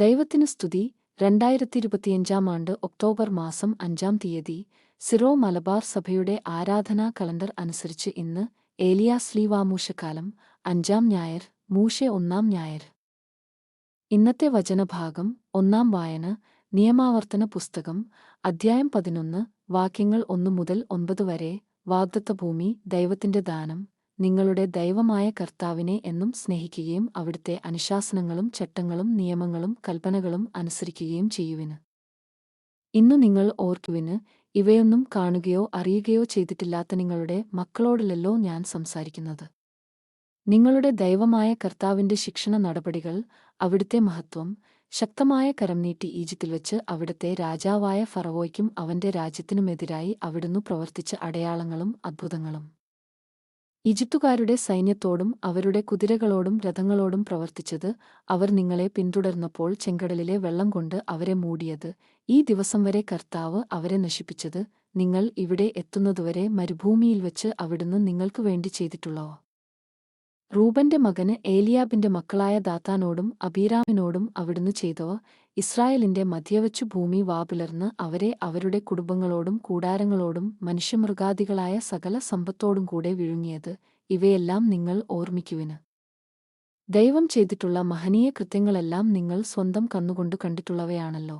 ദൈവത്തിന് സ്തുതി. രണ്ടായിരത്തി ഇരുപത്തിയഞ്ചാം ആണ്ട് ഒക്ടോബർ മാസം അഞ്ചാം തീയതി സിറോ മലബാർ സഭയുടെ ആരാധനാ കലണ്ടർ അനുസരിച്ച് ഇന്ന് ഏലിയാസ് ലീവാമൂഷക്കാലം അഞ്ചാം ഞായർ മൂഷെ ഒന്നാം ഞായർ. ഇന്നത്തെ വചനഭാഗം ഒന്നാം വായന നിയമാവർത്തന പുസ്തകം അധ്യായം പതിനൊന്ന് വാക്യങ്ങൾ ഒന്നു മുതൽ ഒൻപത് വരെ വാഗ്ദത്ത ഭൂമി ദൈവത്തിന്റെ ദാനം നിങ്ങളുടെ ദൈവമായ കർത്താവിനെ എന്നും സ്നേഹിക്കുകയും അവിടുത്തെ അനുശാസനങ്ങളും ചട്ടങ്ങളും നിയമങ്ങളും കൽപ്പനകളും അനുസരിക്കുകയും ചെയ്യുവിന്. ഇന്നു നിങ്ങൾ ഓർക്കുവിന് ഇവയൊന്നും കാണുകയോ അറിയുകയോ ചെയ്തിട്ടില്ലാത്ത നിങ്ങളുടെ മക്കളോടല്ലോ ഞാൻ സംസാരിക്കുന്നത്. നിങ്ങളുടെ ദൈവമായ കർത്താവിന്റെ ശിക്ഷണ നടപടികൾ അവിടുത്തെ മഹത്വം ശക്തമായ കരം നീട്ടി ഈജിപ്തിൽ വെച്ച് അവിടുത്തെ രാജാവായ ഫറവോയ്ക്കും അവന്റെ രാജ്യത്തിനുമെതിരായി അവിടുന്ന് പ്രവർത്തിച്ച അടയാളങ്ങളും അദ്ഭുതങ്ങളും ഈജിപ്തുകാരുടെ സൈന്യത്തോടും അവരുടെ കുതിരകളോടും രഥങ്ങളോടും പ്രവർത്തിച്ചത് അവർ നിങ്ങളെ പിന്തുടർന്നപ്പോൾ ചെങ്കടലിലെ വെള്ളം കൊണ്ട് അവരെ മൂടിയത്. ഈ ദിവസം വരെ കർത്താവ് അവരെ നശിപ്പിച്ചത് നിങ്ങൾ ഇവിടെ എത്തുന്നതുവരെ മരുഭൂമിയിൽ വച്ച് അവിടുന്ന് നിങ്ങൾക്കു വേണ്ടി ചെയ്തിട്ടുള്ളോ? റൂബന്റെ മകന് ഏലിയാബിന്റെ മക്കളായ ദാത്താനോടും അബീരാമിനോടും അവിടുന്ന് ചെയ്തവ ഇസ്രായേലിന്റെ മധ്യവച്ചു ഭൂമി വാപിളർന്ന് അവരെ അവരുടെ കുടുംബങ്ങളോടും കൂടാരങ്ങളോടും മനുഷ്യമൃഗാദികളായ സകല സമ്പത്തോടും കൂടെ വിഴുങ്ങിയത് ഇവയെല്ലാം നിങ്ങൾ ഓർമ്മിക്കുവിന്. ദൈവം ചെയ്തിട്ടുള്ള മഹനീയ കൃത്യങ്ങളെല്ലാം നിങ്ങൾ സ്വന്തം കണ്ണുകൊണ്ട് കണ്ടിട്ടുള്ളവയാണല്ലോ.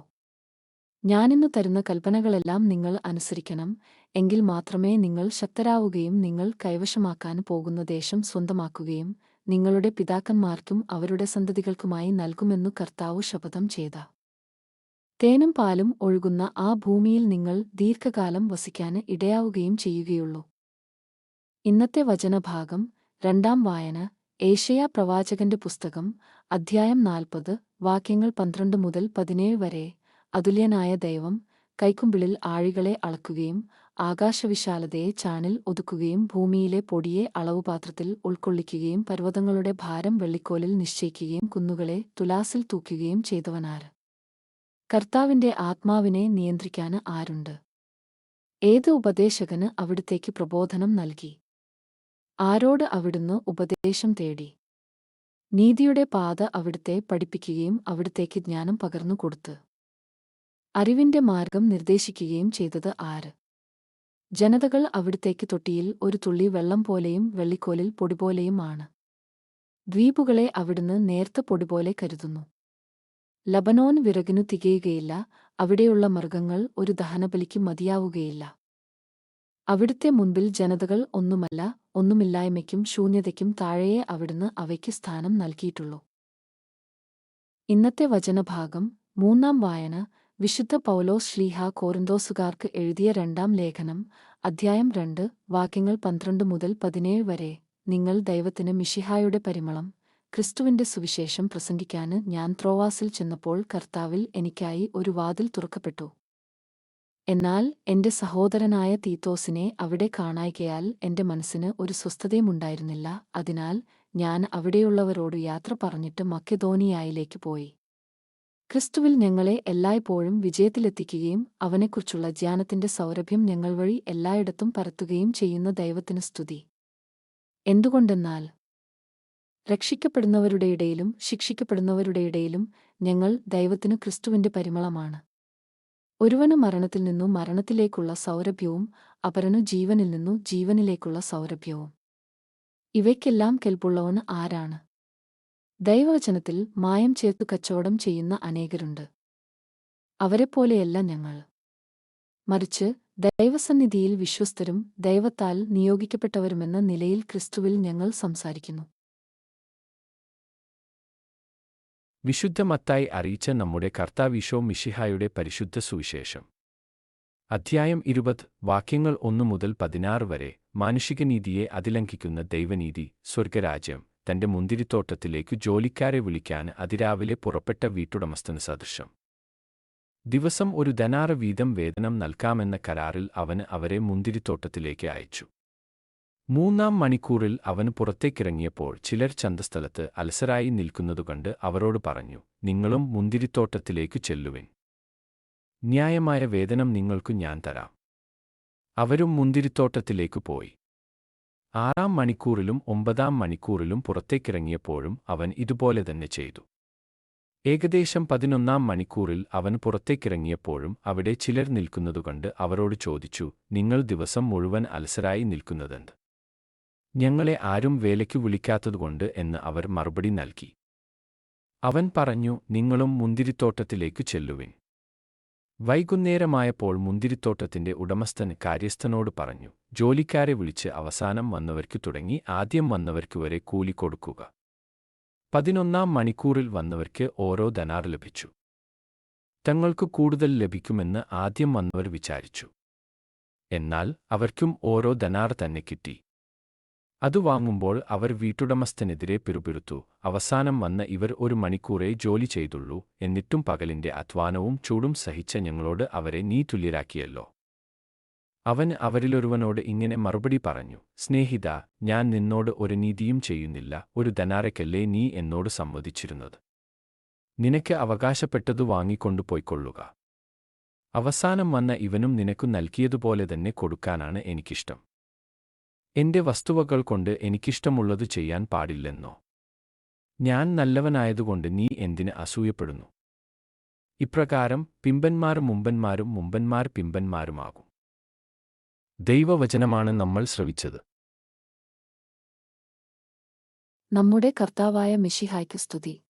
ഞാനിന്നു തരുന്ന കൽപ്പനകളെല്ലാം നിങ്ങൾ അനുസരിക്കണം എങ്കിൽ മാത്രമേ നിങ്ങൾ ശക്തരാവുകയും നിങ്ങൾ കൈവശമാക്കാൻ പോകുന്ന ദേശം സ്വന്തമാക്കുകയും നിങ്ങളുടെ പിതാക്കന്മാർക്കും അവരുടെ സന്തതികൾക്കുമായി നൽകുമെന്നു കർത്താവ് ശപഥം ചെയ്ത. തേനും പാലും ഒഴുകുന്ന ആ ഭൂമിയിൽ നിങ്ങൾ ദീർഘകാലം വസിക്കാന് ഇടയാവുകയും ചെയ്യുകയുള്ളൂ. ഇന്നത്തെ വചനഭാഗം രണ്ടാം വായന ഏഷ്യ പ്രവാചകന്റെ പുസ്തകം അധ്യായം നാൽപ്പത് വാക്യങ്ങൾ പന്ത്രണ്ട് മുതൽ പതിനേഴ് വരെ. അതുല്യനായ ദൈവം കൈക്കുമ്പിളിൽ ആഴികളെ അളക്കുകയും ആകാശവിശാലതയെ ചാണിൽ ഒതുക്കുകയും ഭൂമിയിലെ പൊടിയെ അളവുപാത്രത്തിൽ ഉൾക്കൊള്ളിക്കുകയും പർവതങ്ങളുടെ ഭാരം വെള്ളിക്കോലിൽ നിശ്ചയിക്കുകയും കുന്നുകളെ തുലാസിൽ തൂക്കുകയും ചെയ്തവനാര്. കർത്താവിന്റെ ആത്മാവിനെ നിയന്ത്രിക്കാൻ ആരുണ്ട്? ഏത് ഉപദേശകന് അവിടുത്തേക്ക് പ്രബോധനം നൽകി? ആരോട് അവിടുന്ന് ഉപദേശം തേടി? നീതിയുടെ പാത അവിടുത്തെ പഠിപ്പിക്കുകയും അവിടുത്തേക്ക് ജ്ഞാനം പകർന്നു കൊടുത്ത് അറിവിന്റെ മാർഗം നിർദ്ദേശിക്കുകയും ചെയ്തത് ആര്? ജനതകൾ അവിടുത്തേക്ക് തൊട്ടിയിൽ ഒരു തുള്ളി വെള്ളം പോലെയും വെള്ളിക്കോലിൽ പൊടിപോലെയുമാണ് ദ്വീപുകളെ അവിടുന്ന് നേർത്ത പൊടിപോലെ കരുതുന്നു. ലബനോൻ വിറകിനു തികയുകയില്ല അവിടെയുള്ള മൃഗങ്ങൾ ഒരു ദഹനബലിക്ക് മതിയാവുകയില്ല. അവിടുത്തെ മുൻപിൽ ജനതകൾ ഒന്നുമല്ല ഒന്നുമില്ലായ്മയ്ക്കും ശൂന്യതയ്ക്കും താഴെയേ അവിടുന്ന് അവയ്ക്ക് സ്ഥാനം നൽകിയിട്ടുള്ളൂ. ഇന്നത്തെ വചനഭാഗം മൂന്നാം വായന വിശുദ്ധ പൗലോസ് ശ്ലീഹ കോറിന്തോസുകാർക്ക് എഴുതിയ രണ്ടാം ലേഖനം അധ്യായം രണ്ട് വാക്യങ്ങൾ പന്ത്രണ്ട് മുതൽ പതിനേഴ് വരെ. നിങ്ങൾ ദൈവത്തിന് മിഷിഹായുടെ പരിമളം ക്രിസ്തുവിന്റെ സുവിശേഷം പ്രസംഗിക്കാന് ഞാൻ ത്രോവാസിൽ ചെന്നപ്പോൾ കർത്താവിൽ എനിക്കായി ഒരു വാതിൽ തുറക്കപ്പെട്ടു. എന്നാൽ എന്റെ സഹോദരനായ തീത്തോസിനെ അവിടെ കാണായികയാൽ എന്റെ മനസ്സിന് ഒരു സ്വസ്ഥതയുമുണ്ടായിരുന്നില്ല അതിനാൽ ഞാൻ അവിടെയുള്ളവരോട് യാത്ര പറഞ്ഞിട്ട് മക്കെദോനിയായിലേക്ക് പോയി. ക്രിസ്തുവിൽ ഞങ്ങളെ എല്ലായ്പ്പോഴും വിജയത്തിലെത്തിക്കുകയും അവനെക്കുറിച്ചുള്ള ജ്ഞാനത്തിന്റെ സൗരഭ്യം ഞങ്ങൾ വഴി എല്ലായിടത്തും പരത്തുകയും ചെയ്യുന്ന ദൈവത്തിന് സ്തുതി. എന്തുകൊണ്ടെന്നാൽ രക്ഷിക്കപ്പെടുന്നവരുടെ ഇടയിലും ശിക്ഷിക്കപ്പെടുന്നവരുടെ ഇടയിലും ഞങ്ങൾ ദൈവത്തിനു ക്രിസ്തുവിന്റെ പരിമളമാണ്. ഒരുവന് മരണത്തിൽ നിന്നു മരണത്തിലേക്കുള്ള സൗരഭ്യവും അപരനു ജീവനിൽ നിന്നു ജീവനിലേക്കുള്ള സൗരഭ്യവും. ഇവയ്ക്കെല്ലാം കെൽപ്പുള്ളവന് ആരാണ്? ദൈവവചനത്തിൽ മായം ചേർത്തു കച്ചവടം ചെയ്യുന്ന അനേകരുണ്ട്. അവരെപ്പോലെയല്ല ഞങ്ങൾ. മറിച്ച് ദൈവസന്നിധിയിൽ വിശ്വസ്തരും ദൈവത്താൽ നിയോഗിക്കപ്പെട്ടവരുമെന്ന നിലയിൽ ക്രിസ്തുവിൽ ഞങ്ങൾ സംസാരിക്കുന്നു. വിശുദ്ധമത്തായി അറിയിച്ച നമ്മുടെ കർത്താവിശോ മിഷിഹായുടെ പരിശുദ്ധ സുവിശേഷം. അധ്യായം ഇരുപത് വാക്യങ്ങൾ ഒന്നു മുതൽ പതിനാറ് വരെ മാനുഷികനീതിയെ അതിലംഘിക്കുന്ന ദൈവനീതി സ്വർഗരാജ്യം തന്റെ മുന്തിരിത്തോട്ടത്തിലേക്കു ജോലിക്കാരെ വിളിക്കാൻ അതിരാവിലെ പുറപ്പെട്ട വീട്ടുടമസ്ഥന് സദൃശം. ദിവസം ഒരു ധനാറ വീതം വേതനം നൽകാമെന്ന കരാറിൽ അവന് അവരെ മുന്തിരിത്തോട്ടത്തിലേക്ക് അയച്ചു. മൂന്നാം മണിക്കൂറിൽ അവന് പുറത്തേക്കിറങ്ങിയപ്പോൾ ചിലർ ചന്തസ്ഥലത്ത് അലസരായി നിൽക്കുന്നതുകണ്ട് അവരോട് പറഞ്ഞു നിങ്ങളും മുന്തിരിത്തോട്ടത്തിലേക്കു ചെല്ലുവിൻ. ന്യായമായ വേതനം നിങ്ങൾക്കു ഞാൻ തരാം. അവരും മുന്തിരിത്തോട്ടത്തിലേക്കു പോയി. ആറാം മണിക്കൂറിലും ഒമ്പതാം മണിക്കൂറിലും പുറത്തേക്കിറങ്ങിയപ്പോഴും അവൻ ഇതുപോലെ തന്നെ ചെയ്തു. ഏകദേശം പതിനൊന്നാം മണിക്കൂറിൽ അവൻ പുറത്തേക്കിറങ്ങിയപ്പോഴും അവിടെ ചിലർ നിൽക്കുന്നതുകൊണ്ട് അവരോട് ചോദിച്ചു നിങ്ങൾ ദിവസം മുഴുവൻ അലസരായി നിൽക്കുന്നതെന്ത്? ഞങ്ങളെ ആരും വേലയ്ക്കു വിളിക്കാത്തതുകൊണ്ട് എന്ന് അവർ മറുപടി നൽകി. അവൻ പറഞ്ഞു നിങ്ങളും മുന്തിരിത്തോട്ടത്തിലേക്ക് ചെല്ലുവിൻ. വൈകുന്നേരമായപ്പോൾ മുന്തിരിത്തോട്ടത്തിന്റെ ഉടമസ്ഥൻ കാര്യസ്ഥനോട് പറഞ്ഞു ജോലിക്കാരെ വിളിച്ച് അവസാനം വന്നവർക്കു തുടങ്ങി ആദ്യം വന്നവർക്കു വരെ കൂലി കൊടുക്കുക. പതിനൊന്നാം മണിക്കൂറിൽ വന്നവർക്ക് ഓരോ ധനാർ ലഭിച്ചു. തങ്ങൾക്കു കൂടുതൽ ലഭിക്കുമെന്ന് ആദ്യം വന്നവർ വിചാരിച്ചു. എന്നാൽ അവർക്കും ഓരോ ധനാർ തന്നെ കിട്ടി. അത് വാങ്ങുമ്പോൾ അവർ വീട്ടുടമസ്ഥനെതിരെ പിറുപിറുത്തു. അവസാനം വന്ന ഇവർ ഒരു മണിക്കൂറേ ജോലി ചെയ്തുള്ളൂ എന്നിട്ടും പകലിന്റെ അധ്വാനവും ചൂടും സഹിച്ച ഞങ്ങളോട് അവരെ നീ തുല്യരാക്കിയല്ലോ. അവൻ അവരിലൊരുവനോട് ഇങ്ങനെ മറുപടി പറഞ്ഞു സ്നേഹിത ഞാൻ നിന്നോട് ഒരു നീതിയും ചെയ്യുന്നില്ല ഒരു ധനാരക്കല്ലേ നീ എന്നോട് സംവദിച്ചിരുന്നത്? നിനക്ക് അവകാശപ്പെട്ടതു വാങ്ങിക്കൊണ്ടു പോയിക്കൊള്ളുക. അവസാനം വന്ന ഇവനും നിനക്കു നൽകിയതുപോലെ തന്നെ കൊടുക്കാനാണ് എനിക്കിഷ്ടം. എന്റെ വസ്തുവകൾ കൊണ്ട് എനിക്കിഷ്ടമുള്ളത് ചെയ്യാൻ പാടില്ലെന്നോ? ഞാൻ നല്ലവനായതുകൊണ്ട് നീ എന്തിന് അസൂയപ്പെടുന്നു? ഇപ്രകാരം പിമ്പന്മാർ മുമ്പന്മാരും മുമ്പന്മാർ പിമ്പന്മാരുമാകും. ദൈവവചനമാണ് നമ്മൾ ശ്രവിച്ചത്. നമ്മുടെ കർത്താവായ മിഷിഹായ്ക്ക് സ്തുതി.